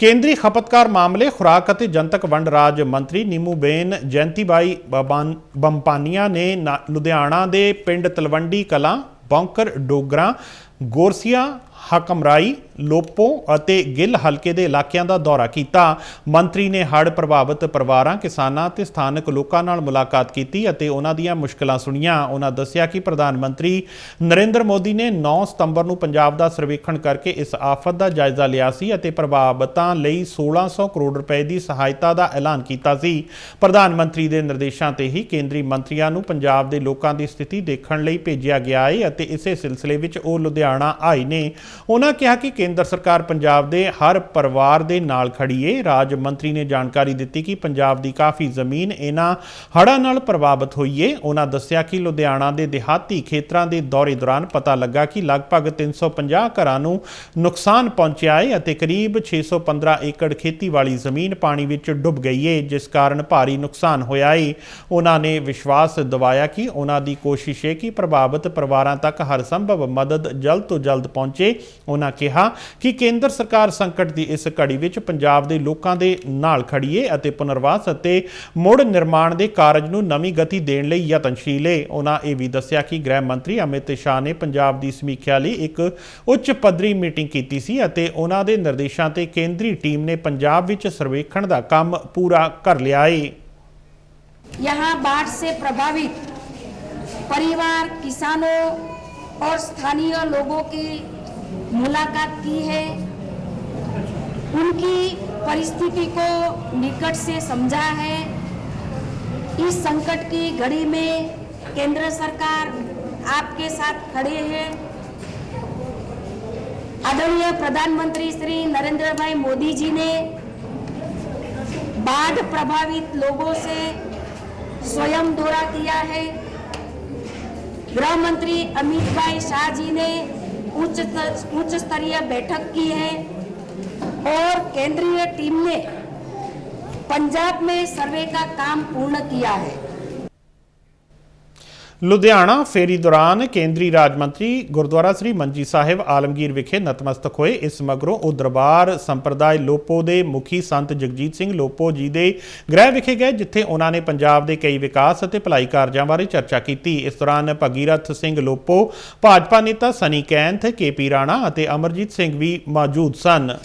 ਕੇਂਦਰੀ ਖਪਤਕਾਰ ਮਾਮਲੇ, ਖੁਰਾਕ ਅਤੇ ਜਨਤਕ ਵੰਡ ਰਾਜ ਮੰਤਰੀ ਨੀਮੂਬੇਨ ਜੈਂਤੀਬਾਈ ਬਬਾਨ- ਬੰਪਾਨੀਆ ਨੇ ਨਾ- ਲੁਧਿਆਣਾ ਦੇ ਪਿੰਡ ਤਲਵੰਡੀ ਕਲਾਂ, ਬੌਂਕਰ ਡੋਗਰਾ ਗੋਰਸੀਆ, ਹਕਮਰਾਈ, ਲੋਪੋ ਅਤੇ ਗਿੱਲ ਹਲਕੇ ਦੇ ਇਲਾਕਿਆਂ ਦਾ ਦੌਰਾ ਕੀਤਾ। ਮੰਤਰੀ ਨੇ ਹੜ੍ਹ ਪ੍ਰਭਾਵਿਤ ਪਰਿਵਾਰਾਂ, ਕਿਸਾਨਾਂ ਅਤੇ ਸਥਾਨਕ ਲੋਕਾਂ ਨਾਲ ਮੁਲਾਕਾਤ ਕੀਤੀ ਅਤੇ ਉਹਨਾਂ ਦੀਆਂ ਮੁਸ਼ਕਲਾਂ ਸੁਣੀਆਂ। ਉਹਨਾਂ ਦੱਸਿਆ ਕਿ ਪ੍ਰਧਾਨ ਮੰਤਰੀ ਨਰਿੰਦਰ ਮੋਦੀ ਨੇ 9 ਸਤੰਬਰ ਨੂੰ ਪੰਜਾਬ ਦਾ ਸਰਵੇਖਣ ਕਰਕੇ ਇਸ ਆਫਤ ਦਾ ਜਾਇਜ਼ਾ ਲਿਆ ਸੀ ਅਤੇ ਪ੍ਰਭਾਵਿਤਾਂ ਲਈ 1600 ਕਰੋੜ ਰੁਪਏ ਦੀ ਸਹਾਇਤਾ ਦਾ ਐਲਾਨ ਕੀਤਾ ਸੀ। ਪ੍ਰਧਾਨ ਮੰਤਰੀ ਦੇ ਨਿਰਦੇਸ਼ਾਂ ਤੇ ਹੀ ਕੇਂਦਰੀ ਮੰਤਰੀਆਂ ਨੂੰ ਪੰਜਾਬ ਦੇ ਲੋਕਾਂ ਦੀ ਸਥਿਤੀ ਦੇਖਣ ਲਈ ਭੇਜਿਆ ਗਿਆ ਹੈ ਅਤੇ ਇਸੇ ਸਿਲਸਿਲੇ ਵਿੱਚ ਉਹ ਲੁਧਿਆਣਾ ਆਏ ਨੇ। ਉਹਨਾਂ ਕਿਹਾ ਕਿ ਕੇਂਦਰ ਸਰਕਾਰ ਪੰਜਾਬ ਦੇ ਹਰ ਪਰਿਵਾਰ ਦੇ ਨਾਲ ਖੜੀ ਏ। ਰਾਜ ਮੰਤਰੀ ਨੇ ਜਾਣਕਾਰੀ ਦਿੱਤੀ ਕਿ ਪੰਜਾਬ ਦੀ ਕਾਫੀ ਜ਼ਮੀਨ ਇਹਨਾਂ ਹੜ੍ਹਾਂ ਨਾਲ ਪ੍ਰਭਾਵਿਤ ਹੋਈ ਏ। ਉਹਨਾਂ ਦੱਸਿਆ ਕਿ ਲੁਧਿਆਣਾ ਦੇ ਦਿਹਾਤੀ ਖੇਤਰਾਂ ਦੇ ਦੌਰੇ ਦੌਰਾਨ ਪਤਾ ਲੱਗਾ ਕਿ ਲਗਭਗ 350 ਘਰਾਂ ਨੂੰ ਨੁਕਸਾਨ ਪਹੁੰਚਿਆ ਏ ਅਤੇ ਕਰੀਬ 615 ਏਕੜ ਖੇਤੀ ਵਾਲੀ ਜ਼ਮੀਨ ਪਾਣੀ ਵਿੱਚ ਡੁੱਬ ਗਈ ਏ, ਜਿਸ ਕਾਰਨ ਭਾਰੀ ਨੁਕਸਾਨ ਹੋਇਆ ਏ। ਉਹਨਾਂ ਨੇ ਵਿਸ਼ਵਾਸ ਦਿਵਾਇਆ ਕਿ ਉਹਨਾਂ ਦੀ ਕੋਸ਼ਿਸ਼ ਏ ਕਿ ਪ੍ਰਭਾਵਿਤ ਪਰਿਵਾਰਾਂ ਤੱਕ ਹਰ ਸੰਭਵ ਮਦਦ ਜਲਦ ਤੋਂ ਜਲਦ ਪਹੁੰਚੇ ਉਹਨਾਂ ਕਿਹਾ ਕਿ ਕੇਂਦਰ ਸਰਕਾਰ ਸੰਕਟ ਦੀ ਇਸ ਘੜੀ ਵਿੱਚ ਪੰਜਾਬ ਦੇ ਲੋਕਾਂ ਦੇ ਨਾਲ ਖੜੀ ਏ ਅਤੇ ਪੁਨਰਵਾਸ ਅਤੇ ਮੁੜ ਨਿਰਮਾਣ ਦੇ ਕਾਰਜ ਨੂੰ ਨਵੀਂ ਗਤੀ ਦੇਣ ਲਈ ਯਤਨਸ਼ੀਲ ਏ ਉਹਨਾਂ ਇਹ ਵੀ ਦੱਸਿਆ ਕਿ ਗ੍ਰਹਿ ਮੰਤਰੀ ਅਮਿਤ ਸ਼ਾਹ ਨੇ ਪੰਜਾਬ ਦੀ ਸਮੀਖਿਆ ਲਈ ਇੱਕ ਉੱਚ ਪੱਧਰੀ ਮੀਟਿੰਗ ਕੀਤੀ ਸੀ ਅਤੇ ਉਹਨਾਂ ਦੇ ਨਿਰਦੇਸ਼ਾਂ ਤੇ ਕੇਂਦਰੀ ਟੀਮ ਨੇ ਪੰਜਾਬ ਵਿੱਚ ਸਰਵੇਖਣ ਦਾ ਕੰਮ ਪੂਰਾ ਕਰ ਲਿਆ ਏ यहाँ बाढ़ से प्रभावित परिवार किसानों और स्थानीय लोगों की मुलाकात की है। उनकी परिस्थिति को निकट से समझा है। इस संकट की घड़ी में केंद्र सरकार आपके साथ खड़े हैं। आदरणीय प्रधानमंत्री श्री नरेंद्र भाई मोदी जी ने बाढ़ प्रभावित लोगों से स्वयं दौरा किया है। गृह मंत्री अमित भाई शाह जी ने उच्च उच्च स्तरीय बैठक की है और केंद्रीय टीम ने पंजाब में सर्वे का काम पूर्ण किया है। ਲੁਧਿਆਣਾ ਫੇਰੀ ਦੌਰਾਨ ਕੇਂਦਰੀ ਰਾਜ ਮੰਤਰੀ ਗੁਰਦੁਆਰਾ ਸ੍ਰੀ ਮੰਜੀ ਸਾਹਿਬ ਆਲਮਗੀਰ ਵਿਖੇ ਨਤਮਸਤਕ ਹੋਏ। ਇਸ ਮਗਰੋਂ ਉਹ ਦਰਬਾਰ ਸੰਪਰਦਾਇ ਲੋਪੋ ਦੇ ਮੁਖੀ ਸੰਤ ਜਗਜੀਤ ਸਿੰਘ ਲੋਪੋ ਜੀ ਦੇ ਗ੍ਰਹਿ ਵਿਖੇ ਗਏ, ਜਿੱਥੇ ਉਹਨਾਂ ਨੇ ਪੰਜਾਬ ਦੇ ਕਈ ਵਿਕਾਸ ਅਤੇ ਭਲਾਈ ਕਾਰਜਾਂ ਬਾਰੇ ਚਰਚਾ ਕੀਤੀ। ਇਸ ਦੌਰਾਨ ਭਗੀਰਥ ਸਿੰਘ ਲੋਪੋ, ਭਾਜਪਾ ਨੇਤਾ ਸਨੀ ਕੈਂਥ ਕੇਪੀ ਰਾਣਾ ਅਤੇ ਅਮਰਜੀਤ ਸਿੰਘ ਵੀ ਮੌਜੂਦ ਸਨ।